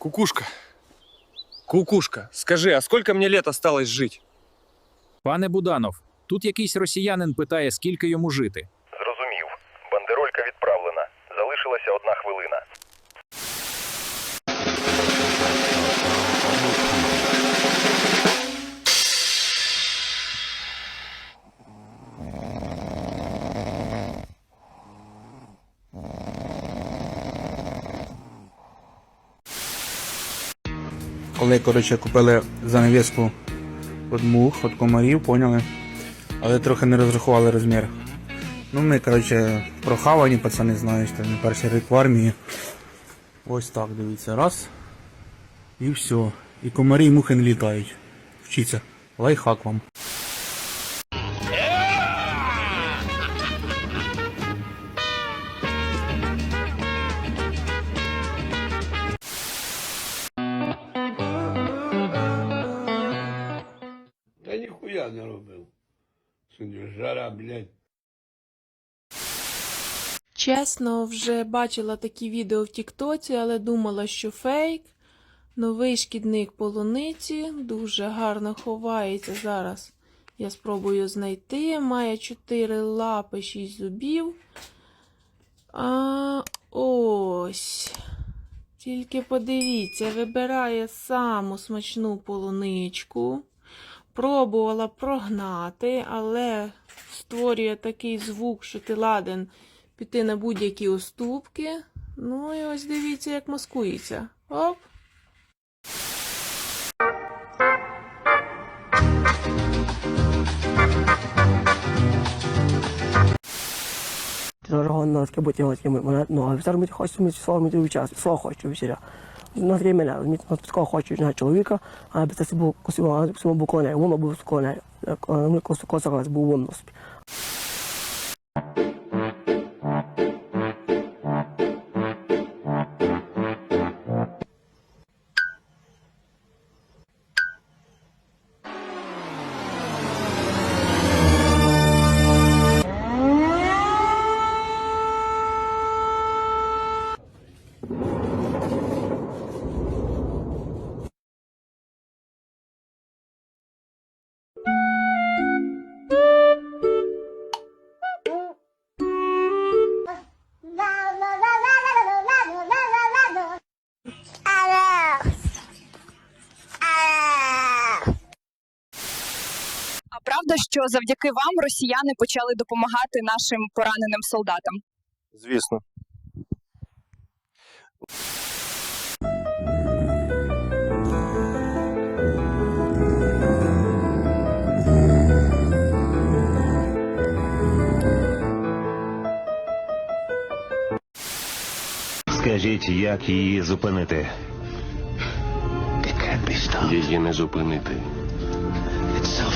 Кукушка. Кукушка, скажи, а сколько мне лет осталось жить? Пане Буданов, тут якийсь росіянин питає, скільки йому жити. Коли, коротше, купили занавіску від мух, від комарів, поняли? Але трохи не розрахували розмір. Ну, ми, коротше, прохавані, пацани, знаєш, там перший рік в армії. Ось так, дивіться, раз. І все. І комарі і мухи не літають. Вчіться. Лайфхак вам. Ніхуя не робив. Сьогодні жара, блядь. Чесно, вже бачила такі відео в Тіктоці, але думала, що фейк. Новий шкідник полуниці дуже гарно ховається зараз. Я спробую знайти. Має 4 лапи, 6 зубів. А ось. Тільки подивіться, вибирає саму смачну полуничку. Пробувала прогнати, але створює такий звук, що ти ладен піти на будь-які уступки. Ну і ось дивіться, як маскується. Оп. Жаргон бути його мене ну, а офіцер ми хоче ми слово ми час, слово хочу весіля. На ми на такого хочу на чоловіка, а без це був косимо, косимо був коней, воно був коней, ми косо правда, що завдяки вам росіяни почали допомагати нашим пораненим солдатам? Звісно. Скажіть, як її зупинити? Її не зупинити.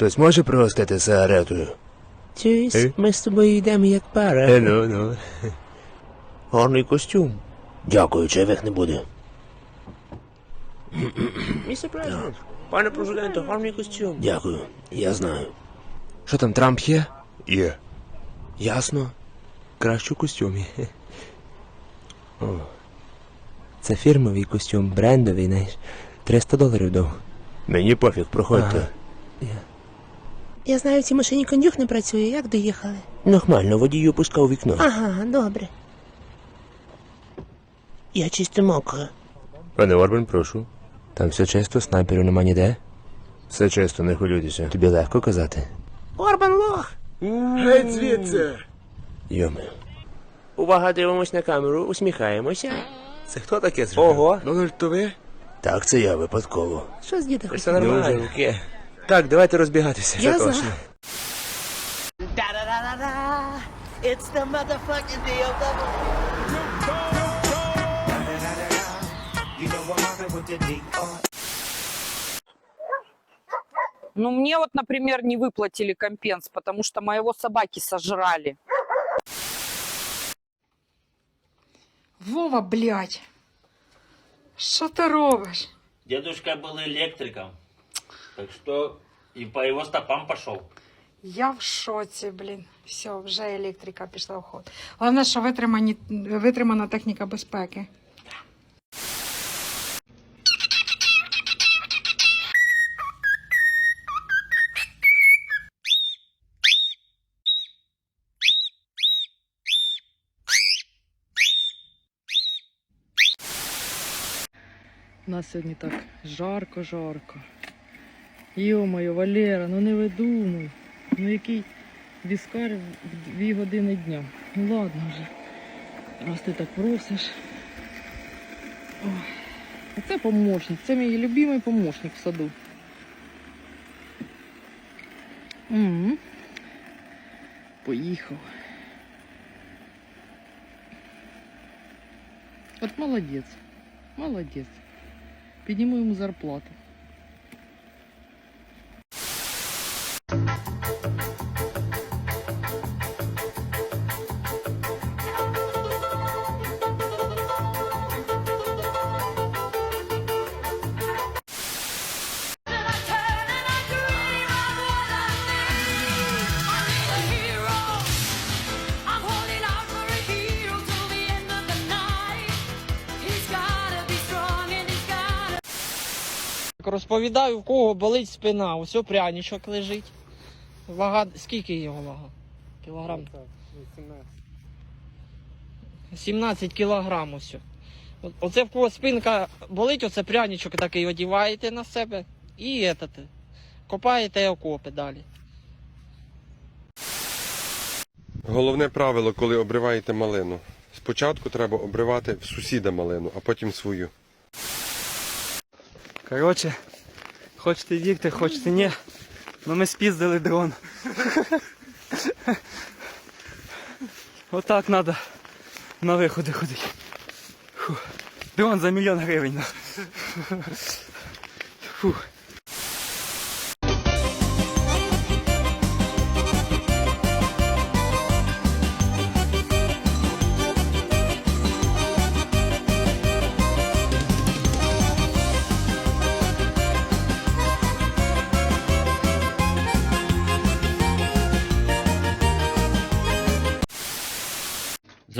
Хтось може пригостити сигаретою? Чуєш, ми з тобою йдемо як пара. Е, ну, ну. Гарний костюм. Дякую, чайвих не буде. Містер Президент, пане президенте, гарний костюм. Дякую, я знаю. Що там, Трамп є? Є. Ясно. Краще у костюмі. О. Це фірмовий костюм, брендовий, знаєш. 300 доларів дав. Мені пофіг, проходьте. Я знаю, в цій машині кондюк не працює. Як доїхали? Нормально, водію пускав вікно. Ага, добре. Я чисто мокра. Пане Орбан, прошу. Там все чисто, снайперів нема ніде. Все чисто, не хвилюйтеся. Тобі легко казати. Орбан лох! Геть звідси! Йоми. Увага, дивимось на камеру, усміхаємося. Це хто таке зробив? Ого. Дональд, то ви? Так, це я випадково. Що з діда? Все нормально. Так, давайте розбігатися. Я Це за. точно. It's the motherfucking DOW. Ну, мне вот, например, не выплатили компенс, потому что моего собаки сожрали. Вова, блядь, що ти робиш? Дедушка был электриком, так что и по его стопам пошел. Я в шоці, блін. Все, вже електрика пішла в ход. Головне, що витримані, витримана техніка безпеки. У нас сьогодні так жарко-жарко. Йо-моє, Валера, ну не видумуй. Ну який віскар в дві години дня. Ну ладно вже. Раз ти так просиш. Ой. Це помощник, це мій любимий помощник в саду. М. Поїхав. От молодець. Молодець. Підніму йому зарплату. Розповідаю, в кого болить спина, ось о пряничок лежить. Вага, скільки його вага? Кілограм? 17 кілограм ось. Оце в кого спинка болить, оце пряничок такий одіваєте на себе і этот, копаєте окопи далі. Головне правило, коли обриваєте малину. Спочатку треба обривати в сусіда малину, а потім свою. Коротше, хочете вірте, хочете ні. Ну ми спіздили дрон. Отак треба на виходи ходити. Дрон за мільйон гривень. Фу.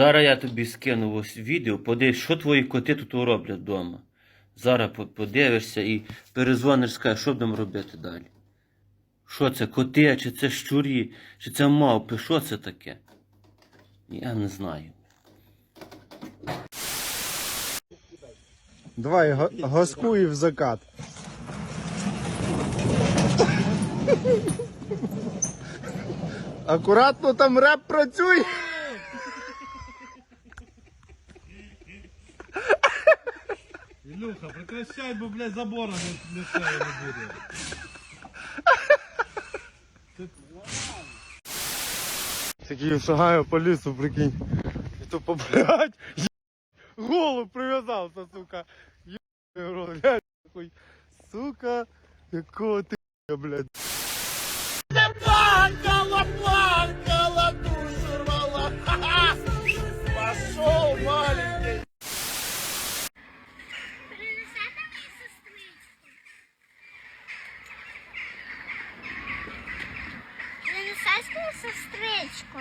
Зараз я тобі скину ось відео, подивись, що твої коти тут роблять вдома. Зараз подивишся і перезвониш, скажеш, що будемо робити далі. Що це, коти, чи це щурі, чи це мавпи, що це таке? Я не знаю. Давай газкуй в закат. Акуратно там реп працює. Ілюха, прекращай, бо, блядь, забора не, не, не буде. Такий шагаю по лісу, прикинь. І то, блядь, Голуб прив'язався, сука. Глянь, нахуй. Сука, якого ти, блядь. Мені сестричку?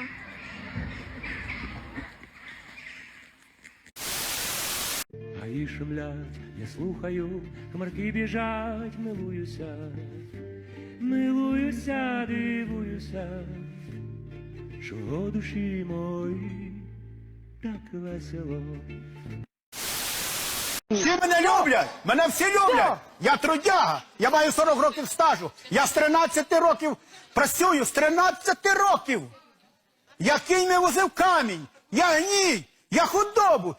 Гаї шумлять, я слухаю, хмарки біжать, милуюся, милуюся, дивуюся, чого душі мої так весело. Всі мене люблять! Мене всі люблять! Я трудяга! Я маю 40 років стажу! Я з 13 років працюю, з 13 років! Я кінь не возив камінь! Я гній! Я худобу!